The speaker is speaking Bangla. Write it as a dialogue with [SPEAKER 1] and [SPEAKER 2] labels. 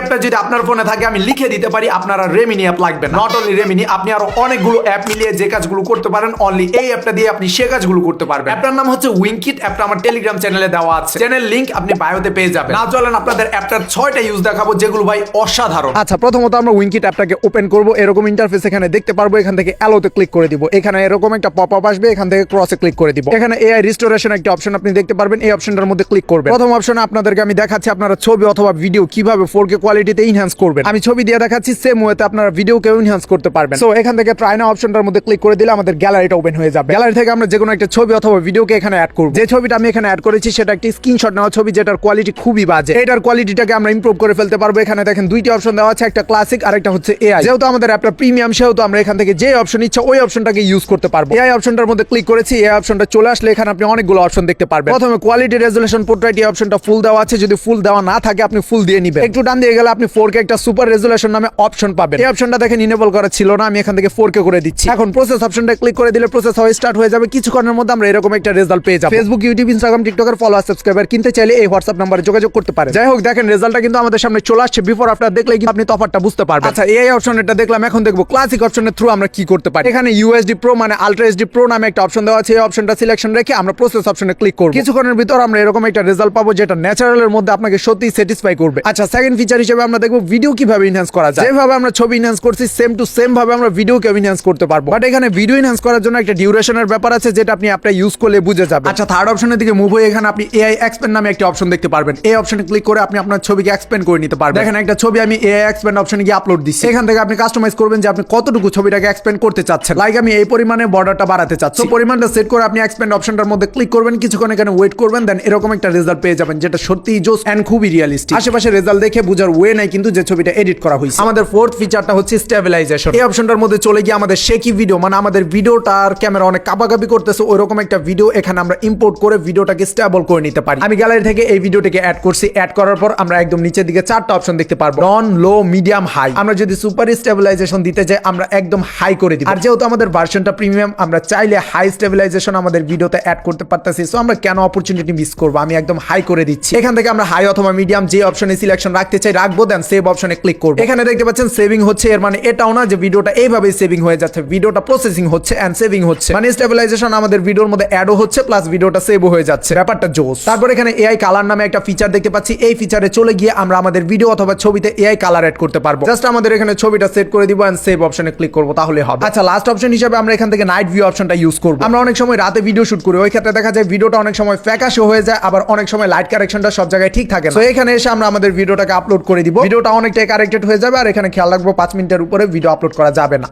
[SPEAKER 1] অ্যাপটা যদি আপনার ফোনে থাকে, আমি লিখে দিতে পারি, আপনার রেমিনি অ্যাপ লাগবে নট অনলি রেমিনি আপনি আরও অনেকগুলো অ্যাপ মিলিয়ে যে কাজগুলো করতে পারেন অনলি এই অ্যাপটা দিয়ে আপনি সে কাজগুলো করতে পারবেন। অ্যাপটার নাম হচ্ছে উইঙ্কিট অ্যাপটা আমার টেলিগ্রাম চ্যানেলে দেওয়া আছে। চ্যানেল লিংক আপনি বায়োতে পেয়ে যাবেন। না চলেন আপনাদের অ্যাপটার ছয়টা ইউজ দেখাবো, যেগুলো ভাই অসাধারণ। আচ্ছা প্রথমত আমরা উইঙ্কিট অ্যাপটাকে ওপেন করব। এরকম ইন্টারফেস এখানে দেখতে পারব, এখান থেকে অ্যালোতে ক্লিক করে দিব। এখানে এরকম একটা পপ আপ আসবে, এখান থেকে ক্রসে ক্লিক করে দিব। এখানে এআই রিস্টোরেশন একটা অপশন আপনি দেখতে পারবেন, এই অপশনটার মধ্যে ক্লিক করবেন। প্রথম অপশনে আপনাদেরকে আমি দেখাচ্ছি, আপনারা ছবি অথবা ভিডিও কীভাবে ফোর কে কোয়ালিটিতে ইনহ্যান্স করবেন। আমি ছবি দিয়ে দেখাচ্ছি সেম ওয়েতে আপনারা ভিডিওকেও ইনহ্যান্স করতে পারবেন। সো এখান থেকে ট্রাই না অপশনটার মধ্যে ক্লিক করে দিলে আমাদের গ্যালারিটা ওপেন হয়ে যাবে। গ্যালারি থেকে আমরা যে কোনো একটা ছবি অথবা ভিডিওকে এখানে অ্যাড করব। যে ছবিটা আমি এখানে অ্যাড করেছি, সেটা একটি স্ক্রিনশট নেওয়া ছবি, যেটার কোয়ালিটি খুবই বাজে। এটার কোয়ালিটিটাকে আমরা ইমপ্রুভ করে ফেলতে পারব। এখানে দেখেন দুইটি অপশন দেওয়া আছে, একটা ক্লাসিক আর একটা হচ্ছে এআই যেহেতু আমাদের অ্যাপটা প্রিমিয়াম সেহেতু আমরা এখান থেকে যে অপশন ইচ্ছা ওই অপশনটাকে ইউজ করতে পারব। এআই অপশনটার মধ্যে ক্লিক করেছি এই অপশনটা চলে আসলে এখানে আপনি অনেকগুলো অপশন দেখতে পারবেন। প্রথমে কোয়ালিটি রেজুলেশন পোর্ট্রেট এই অপশনটা ফুল দেওয়া আছে। যদি ফুল দেওয়া না থাকে, আপনি ফুল দিয়ে নিবেন। একটু ডান দিয়ে গেলে আপনি ফোর একটা সুপার রেজুলেশন নামে অপশন পাবেন। এই অপশনটা দেখেন ইনেবল করা ছিল না, আমি এখান থেকে ফোর কে করে দিচ্ছি। এখন প্রসেস অপশনটা ক্লিক করে দিলে প্রসেস হয়ে স্টার্ট হয়ে যাবে। কিছুক্ষণের মধ্যে আমরা এরকম একটা রেজাল্ট পেয়ে যাব। ফেসবুক ইউটিউব ইনস্টাগ্রাম টিকটকের ফলোয়ার সাবস্ক্রাইবার কিনতে চাইলে এই হোয়াটসঅ্যাপ নাম্বারে যোগাযোগ করতে পারেন। যাই হোক, দেখেন রেজাল্টটা কিন্তু আমাদের সামনে চলে আসছে। বিফোর আফটার দেখলে কিন্তু আপনি তফাৎটা বুঝতে পারবেন। আচ্ছা এই অপশন এটা দেখলাম। এখন দেখব ক্লাসিক অপশনের থ্রু আমরা কি করতে পারি। এখানে ইউএসডি প্রো মানে আলট্রা এসডি প্রো নামে একটা অপশন দেওয়া আছে। এই অপশনটা সিলেকশন রেখে আমরা প্রসেস অপশনে ক্লিক করব। কিছুক্ষণের ভিতর আমরা এরকম একটা রেজাল্ট পাবো যেটা ন্যাচারালের মধ্যে আপনাকে সত্যি স্যাটিসফাই করবে। আচ্ছা সেকেন্ড ফিচার হিসেবে আমরা দেখব ভিডিও কীভাবে ইনহ্যান্স করা যায়। যেভাবে আমরা ছবি ইনহ্যান্স করছি সেম টু সেম ভাবে আমরা ভিডিওকে ইনহ্যান্স করতে পারব। বাট এখানে ভিডিও ইনহ্যান্স করার জন্য একটা ডিউরেশনের ব্যাপার আছে যেটা আপনি অ্যাপটা ইউজ করলে বুঝে যাবে আচ্ছা থার্ড অপশনের দিকে মুভ হয়ে এখানে আপনি এআই এক্সপেন্ড নামে একটা অপশন দেখতে পারবেন। এই অপশনে ক্লিক করে আপনি আপনার ছবিকে এক্সপেন্ড করে নিতে পারবেন। দেখেন একটা ছবি আমি এআই এক্সপেন্ড অপশনে গিয়ে আপলোড দিচ্ছি। এখান থেকে আপনি কাস্টমাইজ করবেন যে আপনি কতটুকু ছবিটাকে এক্সপেন্ড করতে চাচ্ছেন। লাইক আমি এই পরিমাণে বর্ডারটা বাড়াতে চাচ্ছি। পরিমাণটা সেট করে আপনি এক্সপেন্ড অপশনটার মধ্যে ক্লিক করবেন কিছুক্ষণ এখানে ওয়েট করবেন দেন এরকম একটা রেজাল্ট পেয়ে যাবেন যেটা সত্যিই জোস এন্ড খুবই রিয়ালিস্টিক আশেপাশে রেজাল্ট দেখে বুঝার ওয়ে নাই কিন্তু যে ছবিটা এডিট করা হয়েছে আমাদের ফোর্থ ফিচারটা হচ্ছে স্টেবিলাইজেশন এই অপশনটার মধ্যে চলে গিয়ে আমাদের শেকি ভিডিও মানে আমাদের ভিডিওটার ক্যামেরা অনেক কাপাকাপি করতেছে ওইরকম একটা ভিডিও এখানে আমরা ইম্পোর্ট করে ভিডিওটাকে স্টেবল করে নিতে পারি। আমি গ্যালারি থেকে এই ভিডিওটাকে অ্যাড করছি। অ্যাড করার পর আমরা একদম নিচের দিকে চারটা অপশন দেখতে পারব। নন লো মিডিয়াম হাই আমরা যদি সুপার স্টেবিলাইজেশন দিতে চাই আমরা একদম হাই করে দিই আর যেহেতু আমাদের ভার্সনটা প্রিমিয়াম আমরা চাইলে হাই স্টেবিলাইজেশন আমাদের ভিডিওতে অ্যাড করতে পারতেছি। সো আমরা কেন অপরচুনিটি মিস করব? আমি একদম হাই করে দিচ্ছি। এখান থেকে আমরা হাই অথবা মিডিয়াম যে অপশনে সিলেকশন রাখতে চাই রাখব দেন সেভ অপশনে ক্লিক করব। এখানে দেখতে পাচ্ছেন সেভিং হচ্ছে, এর মানে এটাও না যে ভিডিওটা এইভাবেই সেভিং হয়ে যাচ্ছে, ভিডিওটা প্রসেসিং হচ্ছে এন্ড সেভিং হচ্ছে। মানে স্টেবিলাইজেশন আমাদের ভিডিওর মধ্যে অ্যাডও হচ্ছে প্লাস ভিডিওটা সেভও হয়ে যাচ্ছে। ব্যাপারটা জোস। তারপর এখানে এআই কালার নামে একটা ফিচার দেখতে পাচ্ছি, এই ফিচারে চলে গিয়ে আমরা আমাদের ভিডিও অথবা ছবিতে এআই কালার অ্যাড করতে পারব। জাস্ট আমাদের এখানে ছবিটা সেট করে দিব এন্ড সেভ অপশনে ক্লিক করব, তাহলে হবে। আচ্ছা লাস্ট অপশন হিসেবে আমরা এখান থেকে নাইট ভিউ অপশনটা ইউজ করব। আমরা অনেক সময় রাতে ভিডিও শুট করি, ওই ক্ষেত্রে দেখা যায় ভিডিওটা অনেক সময় ফ্যাকাশে হয়ে যায়, আবার অনেক সময় লাইট কারেকশনটা সব জায়গায় ঠিক থাকে তো এখানে এসে আমরা আমাদের ভিডিওটাকে আপলোড করে দিব। ভিডিওটা অনেকটাই কারেক্টেড হয়ে যাবে আর এখানে খেয়াল রাখব, পাঁচ মিনিটের উপরে ভিডিও আপলোড করা যাবে না।